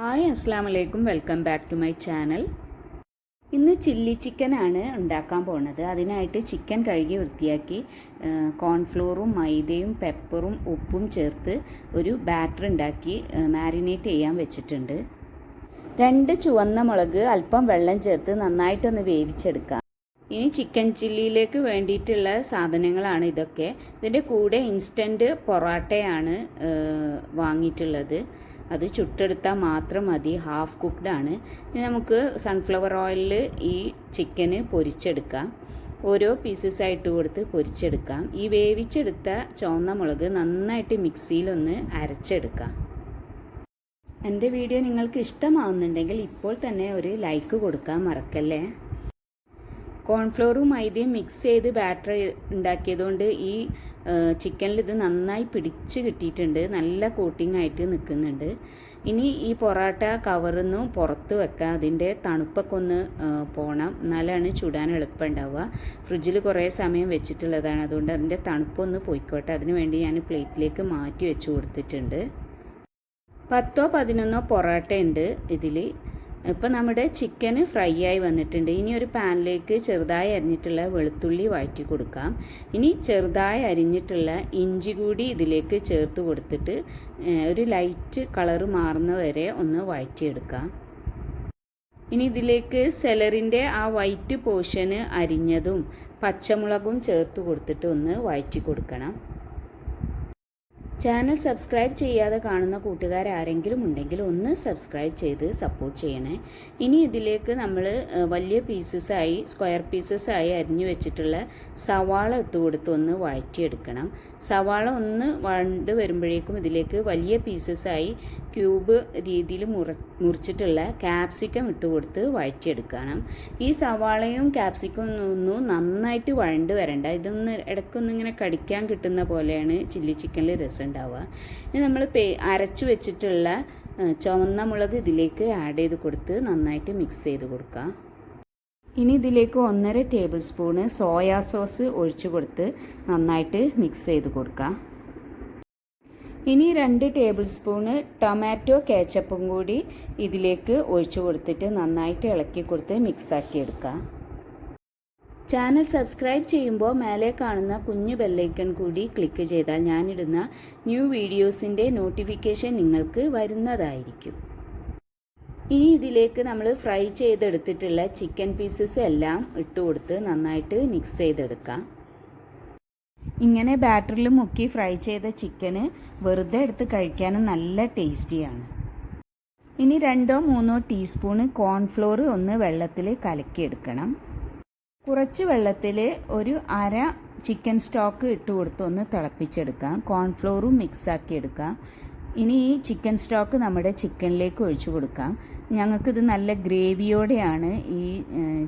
Hi അസ്സാം വലൈക്കും welcome back to my channel. ഇന്ന് ചില്ലി ചിക്കനാണ് ഉണ്ടാക്കാൻ പോണത്. അതിനായിട്ട് ചിക്കൻ കഴുകി വൃത്തിയാക്കി കോൺഫ്ലോറും മൈദയും പെപ്പറും ഉപ്പും ചേർത്ത് ഒരു ബാറ്റർ ഉണ്ടാക്കി മാരിനേറ്റ് ചെയ്യാൻ വെച്ചിട്ടുണ്ട്. രണ്ട് ചുവന്ന മുളക് അല്പം വെള്ളം ചേർത്ത് നന്നായിട്ടൊന്ന് വേവിച്ചെടുക്കാം. ഇനി ചിക്കൻ ചില്ലിയിലേക്ക് വേണ്ടിയിട്ടുള്ള സാധനങ്ങളാണ് ഇതൊക്കെ. ഇതിന്റെ കൂടെ ഇൻസ്റ്റന്റ് പൊറാട്ടയാണ് വാങ്ങിയിട്ടുള്ളത്. അത് ചുട്ടെടുത്താൽ മാത്രം മതി ഹാഫ് കുക്ക്ഡ് ആണ്. ഇനി നമുക്ക് സൺഫ്ലവർ ഓയിലിൽ ഈ ചിക്കന് പൊരിച്ചെടുക്കാം. ഓരോ പീസസ് ആയിട്ട് കൊടുത്ത് പൊരിച്ചെടുക്കാം. ഈ വേവിച്ചെടുത്ത ചുവന്ന മുളക് നന്നായിട്ട് മിക്സിയിലൊന്ന് അരച്ചെടുക്കാം. എന്റെ വീഡിയോ നിങ്ങൾക്ക് ഇഷ്ടമാവുന്നുണ്ടെങ്കിൽ ഇപ്പോൾ തന്നെ ഒരു ലൈക്ക് കൊടുക്കാൻ മറക്കല്ലേ? കോൺഫ്ലോറും മൈദയും മിക്സ് ചെയ്ത് ബാറ്റർ ഉണ്ടാക്കിയതുകൊണ്ട് ഈ ചിക്കനിൽ ഇത് നന്നായി പിടിച്ച് കിട്ടിയിട്ടുണ്ട്. നല്ല കോട്ടിംഗ് ആയിട്ട് നിൽക്കുന്നുണ്ട്. ഇനി ഈ പൊറോട്ട കവറിന്ന് പുറത്ത് വെക്കാം അതിന്റെ തണുപ്പൊക്കെ ഒന്ന് പോകണം എന്നാലാണ് ചുടാൻ എളുപ്പം ഉണ്ടാവുക ഫ്രിഡ്ജിൽ കുറേ സമയം വെച്ചിട്ടുള്ളതാണ്. അതുകൊണ്ട് അതിന്റെ തണുപ്പൊന്ന് പോയിക്കോട്ടെ. അതിന് വേണ്ടി ഞാൻ പ്ലേറ്റിലേക്ക് മാറ്റി വെച്ച് കൊടുത്തിട്ടുണ്ട്. പത്തോ പതിനൊന്നോ പൊറോട്ട ഉണ്ട് ഇതിൽ ഇപ്പം നമ്മുടെ ചിക്കൻ ഫ്രൈ ആയി വന്നിട്ടുണ്ട്. ഇനി ഒരു പാനിലേക്ക് ചെറുതായി അരിഞ്ഞിട്ടുള്ള വെളുത്തുള്ളി വഴറ്റി കൊടുക്കാം. ഇനി ചെറുതായി അരിഞ്ഞിട്ടുള്ള ഇഞ്ചി കൂടി ഇതിലേക്ക് ചേർത്ത് കൊടുത്തിട്ട് ഒരു ലൈറ്റ് കളർ മാറുന്ന വരെ ഒന്ന് വഴറ്റിയെടുക്കാം. ഇനി ഇതിലേക്ക് സെലറിന്റെ ആ വൈറ്റ് പോർഷന് അരിഞ്ഞതും പച്ചമുളകും ചേർത്ത് കൊടുത്തിട്ട് ഒന്ന് വഴറ്റി കൊടുക്കണം. ചാനൽ സബ്സ്ക്രൈബ് ചെയ്യാതെ കാണുന്ന കൂട്ടുകാർ ആരെങ്കിലും ഉണ്ടെങ്കിൽ ഒന്ന് സബ്സ്ക്രൈബ് ചെയ്ത് സപ്പോർട്ട് ചെയ്യണേ. ഇനി ഇതിലേക്ക് നമ്മൾ വലിയ പീസസായി സ്ക്വയർ പീസസായി അരിഞ്ഞു വെച്ചിട്ടുള്ള സവാള ഇട്ട് കൊടുത്ത് ഒന്ന് വഴറ്റിയെടുക്കണം. സവാള ഒന്ന് വഴണ്ട് വരുമ്പോഴേക്കും ഇതിലേക്ക് വലിയ പീസസായി ക്യൂബ് രീതിയിൽ മുറ മുറിച്ചിട്ടുള്ള ക്യാപ്സിക്കം ഇട്ട് കൊടുത്ത് വഴറ്റിയെടുക്കണം. ഈ സവാളയും ക്യാപ്സിക്കം ഒന്നും നന്നായിട്ട് വഴണ്ട് വരണ്ട. ഇതൊന്ന് ഇടയ്ക്കൊന്നും ഇങ്ങനെ കടിക്കാൻ കിട്ടുന്ന പോലെയാണ് ചില്ലി ചിക്കനിൽ രസം ഉണ്ടാവുക. ഇനി നമ്മൾ പേ അരച്ചു വെച്ചിട്ടുള്ള ചുവന്ന മുളക് ഇതിലേക്ക് ആഡ് ചെയ്ത് കൊടുത്ത് നന്നായിട്ട് മിക്സ് ചെയ്ത് കൊടുക്കുക. ഇനി ഇതിലേക്ക് ഒന്നര ടേബിൾ സ്പൂണ് സോയാ സോസ് ഒഴിച്ചു കൊടുത്ത് നന്നായിട്ട് മിക്സ് ചെയ്ത് കൊടുക്കുക. ഇനി രണ്ട് ടേബിൾ സ്പൂണ് ടൊമാറ്റോ കേച്ചപ്പും കൂടി ഇതിലേക്ക് ഒഴിച്ചു കൊടുത്തിട്ട് നന്നായിട്ട് ഇളക്കി കൊടുത്ത് മിക്സാക്കി എടുക്കുക ചാനൽ സബ്സ്ക്രൈബ് ചെയ്യുമ്പോൾ മേലെ കാണുന്ന കുഞ്ഞു ബെല്ലൈക്കൺ കൂടി ക്ലിക്ക് ചെയ്താൽ ഞാനിടുന്ന ന്യൂ വീഡിയോസിന്റെ നോട്ടിഫിക്കേഷൻ നിങ്ങൾക്ക് വരുന്നതായിരിക്കും. ഇനി ഇതിലേക്ക് നമ്മൾ ഫ്രൈ ചെയ്തെടുത്തിട്ടുള്ള ചിക്കൻ പീസസ് എല്ലാം ഇട്ട് കൊടുത്ത് നന്നായിട്ട് മിക്സ് ചെയ്തെടുക്കാം. ഇങ്ങനെ ബാറ്ററിൽ മുക്കി ഫ്രൈ ചെയ്ത ചിക്കന് വെറുതെ എടുത്ത് കഴിക്കാനും നല്ല ടേസ്റ്റിയാണ്. ഇനി രണ്ടോ മൂന്നോ ടീസ്പൂണ് കോൺഫ്ലോർ ഒന്ന് വെള്ളത്തിൽ കലക്കിയെടുക്കണം. കുറച്ച് വെള്ളത്തിൽ ഒരു അര ചിക്കൻ സ്റ്റോക്ക് ഇട്ട് കൊടുത്ത് ഒന്ന് തിളപ്പിച്ചെടുക്കാം. കോൺഫ്ലോറും മിക്സാക്കി എടുക്കാം ഇനി ഈ ചിക്കൻ സ്റ്റോക്ക് നമ്മുടെ ചിക്കനിലേക്ക് ഒഴിച്ചു കൊടുക്കാം. ഞങ്ങൾക്കിത് നല്ല ഗ്രേവിയോടെയാണ് ഈ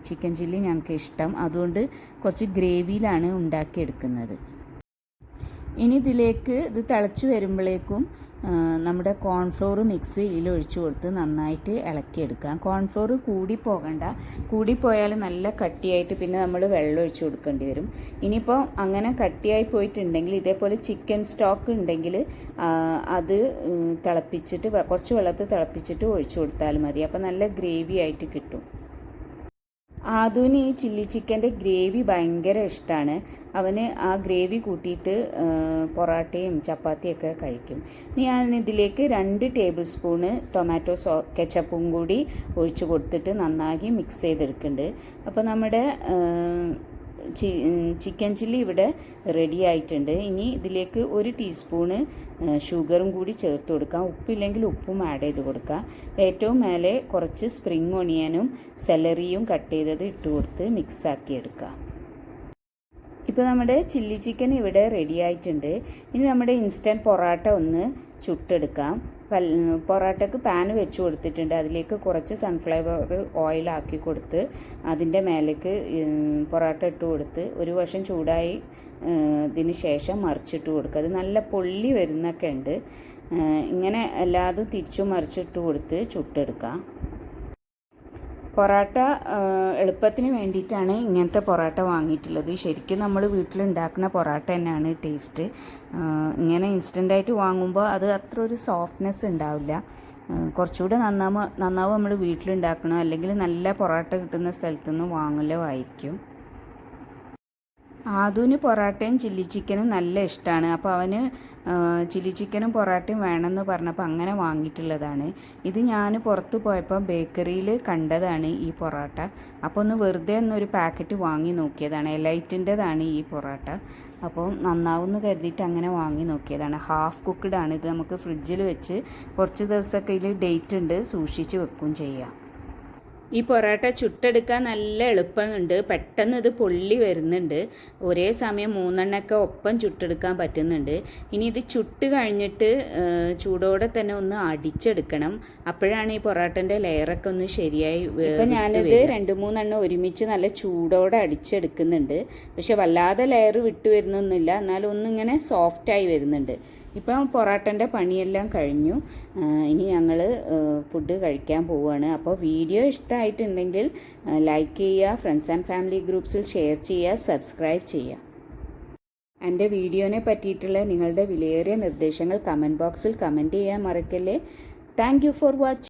ചിക്കൻ ചില്ലി ഞങ്ങൾക്ക് ഇഷ്ടം. അതുകൊണ്ട് കുറച്ച് ഗ്രേവിയിലാണ് ഉണ്ടാക്കിയെടുക്കുന്നത്. ഇനി ഇതിലേക്ക് ഇത് തിളച്ച് വരുമ്പോഴേക്കും നമ്മുടെ കോൺഫ്ലോർ മിക്സ് ഇതിൽ ഒഴിച്ചു കൊടുത്ത് നന്നായിട്ട് ഇളക്കിയെടുക്കാം. കോൺഫ്ലോർ കൂടി പോകണ്ട. കൂടിപ്പോയാൽ നല്ല കട്ടിയായിട്ട് പിന്നെ നമ്മൾ വെള്ളം ഒഴിച്ചു കൊടുക്കേണ്ടി വരും. ഇനിയിപ്പോൾ അങ്ങനെ കട്ടിയായി പോയിട്ടുണ്ടെങ്കിൽ ഇതേപോലെ ചിക്കൻ സ്റ്റോക്ക് ഉണ്ടെങ്കിൽ അത് തിളപ്പിച്ചിട്ട് കുറച്ച് വെള്ളത്തിൽ തിളപ്പിച്ചിട്ട് ഒഴിച്ചു കൊടുത്താൽ മതി. അപ്പോൾ നല്ല ഗ്രേവി ആയിട്ട് കിട്ടും. ആദുവിന് ഈ ചില്ലി ചിക്കന്റെ ഗ്രേവി ഭയങ്കര ഇഷ്ടമാണ് അവന് ആ ഗ്രേവി കൂട്ടിയിട്ട് പൊറോട്ടയും ചപ്പാത്തിയൊക്കെ കഴിക്കും. ഞാൻ ഇതിലേക്ക് രണ്ട് ടേബിൾ സ്പൂണ് ടൊമാറ്റോ സോ കെച്ചപ്പും കൂടി ഒഴിച്ച് കൊടുത്തിട്ട് നന്നായി മിക്സ് ചെയ്തെടുക്കുന്നുണ്ട്. അപ്പോൾ നമ്മുടെ ചിക്കൻ ചില്ലി ഇവിടെ റെഡി ആയിട്ടുണ്ട്. ഇനി ഇതിലേക്ക് ഒരു ടീസ്പൂണ് ഷുഗറും കൂടി ചേർത്ത് കൊടുക്കാം. ഉപ്പില്ലെങ്കിൽ ഉപ്പും ആഡ് ചെയ്ത് കൊടുക്കാം. ഏറ്റവും മേലെ കുറച്ച് സ്പ്രിങ് ഒണിയനും സെലറിയും കട്ട് ചെയ്തത് ഇട്ട് കൊടുത്ത് മിക്സാക്കി എടുക്കാം. ഇപ്പോൾ നമ്മുടെ ചില്ലി ചിക്കൻ ഇവിടെ റെഡി ആയിട്ടുണ്ട്. ഇനി നമ്മുടെ ഇൻസ്റ്റന്റ് പൊറാട്ട ഒന്ന് ചുട്ടെടുക്കാം. കൽ പൊറാട്ടക്ക് പാൻ വെച്ച് കൊടുത്തിട്ടുണ്ട്. അതിലേക്ക് കുറച്ച് സൺഫ്ലവർ ഓയിൽ ആക്കി കൊടുത്ത് അതിന്റെ മേലേക്ക് പൊറോട്ട ഇട്ട് കൊടുത്ത് ഒരു വശം ചൂടായി ഇതിന് ശേഷം മറിച്ചിട്ട് കൊടുക്കുക. അത് നല്ല പൊള്ളി വരുന്നൊക്കെ ഉണ്ട്. ഇങ്ങനെ എല്ലാതും തിരിച്ചു മറിച്ചിട്ട് കൊടുത്ത് ചുട്ടെടുക്കാം പൊറാട്ട എളുപ്പത്തിന് വേണ്ടിയിട്ടാണ് ഇങ്ങനത്തെ പൊറാട്ട വാങ്ങിയിട്ടുള്ളത്. ശരിക്കും നമ്മൾ വീട്ടിലുണ്ടാക്കുന്ന പൊറാട്ട തന്നെയാണ് ടേസ്റ്റ്. ഇങ്ങനെ ഇൻസ്റ്റന്റായിട്ട് വാങ്ങുമ്പോൾ അത് അത്ര ഒരു സോഫ്റ്റ്നെസ് ഉണ്ടാവില്ല. കുറച്ചുകൂടെ നന്നാവുക നന്നാവും നമ്മൾ വീട്ടിലുണ്ടാക്കണോ അല്ലെങ്കിൽ നല്ല പൊറോട്ട കിട്ടുന്ന സ്ഥലത്തുനിന്ന് വാങ്ങലോ ആയിരിക്കും. ആദുവിന് പൊറാട്ടയും ചില്ലി ചിക്കനും നല്ല ഇഷ്ടമാണ് അപ്പോൾ അവന് ചില്ലി ചിക്കനും പൊറാട്ടയും വേണമെന്ന് പറഞ്ഞപ്പോൾ അങ്ങനെ വാങ്ങിയിട്ടുള്ളതാണ്. ഇത് ഞാൻ പുറത്ത് പോയപ്പോൾ ബേക്കറിയിൽ കണ്ടതാണ് ഈ പൊറാട്ട. അപ്പോൾ ഒന്ന് വെറുതെ ഒന്നൊരു പാക്കറ്റ് വാങ്ങി നോക്കിയതാണ്. എലൈറ്റിന്റെതാണ് ഈ പൊറാട്ട. അപ്പോൾ നന്നാവുമെന്ന് കരുതിയിട്ട് അങ്ങനെ വാങ്ങി നോക്കിയതാണ്. ഹാഫ് കുക്ക്ഡ് ആണ് ഇത് നമുക്ക് ഫ്രിഡ്ജിൽ വെച്ച് കുറച്ച് ദിവസമൊക്കെ ഇതിൽ ഡേറ്റ് ഉണ്ട്. സൂക്ഷിച്ച് വെക്കുകയും ചെയ്യാം. ഈ പൊറോട്ട ചുട്ടെടുക്കാൻ നല്ല എളുപ്പമുണ്ട്. പെട്ടെന്ന് ഇത് പൊള്ളി വരുന്നുണ്ട്. ഒരേ സമയം മൂന്നെണ്ണൊക്കെ ഒപ്പം ചുട്ടെടുക്കാൻ പറ്റുന്നുണ്ട്. ഇനി ഇത് ചുട്ട് കഴിഞ്ഞിട്ട് ചൂടോടെ തന്നെ ഒന്ന് അടിച്ചെടുക്കണം. അപ്പോഴാണ് ഈ പൊറോട്ടന്റെ ലെയറൊക്കെ ഒന്ന് ശരിയായി ഇപ്പം ഞാനിത് രണ്ട് മൂന്നെണ്ണം ഒരുമിച്ച് നല്ല ചൂടോടെ അടിച്ചെടുക്കുന്നുണ്ട്. പക്ഷെ വല്ലാതെ ലെയർ വിട്ടു വരുന്നൊന്നുമില്ല. എന്നാലും ഒന്നിങ്ങനെ സോഫ്റ്റായി വരുന്നുണ്ട്. ഇപ്പം പൊറാട്ടന്റെ പണിയെല്ലാം കഴിഞ്ഞു. ഇനി ഞങ്ങൾ ഫുഡ് കഴിക്കാൻ പോവുകയാണ് അപ്പോൾ വീഡിയോ ഇഷ്ടമായിട്ടുണ്ടെങ്കിൽ ലൈക്ക് ചെയ്യുക ഫ്രണ്ട്സ് ആൻഡ് ഫാമിലി ഗ്രൂപ്പ്സിൽ ഷെയർ ചെയ്യുക സബ്സ്ക്രൈബ് ചെയ്യുക. എന്റെ വീഡിയോനെ പറ്റിയിട്ടുള്ള നിങ്ങളുടെ വിലയേറിയ നിർദ്ദേശങ്ങൾ കമന്റ് ബോക്സിൽ കമന്റ് ചെയ്യാൻ മറക്കല്ലേ. Thank for watching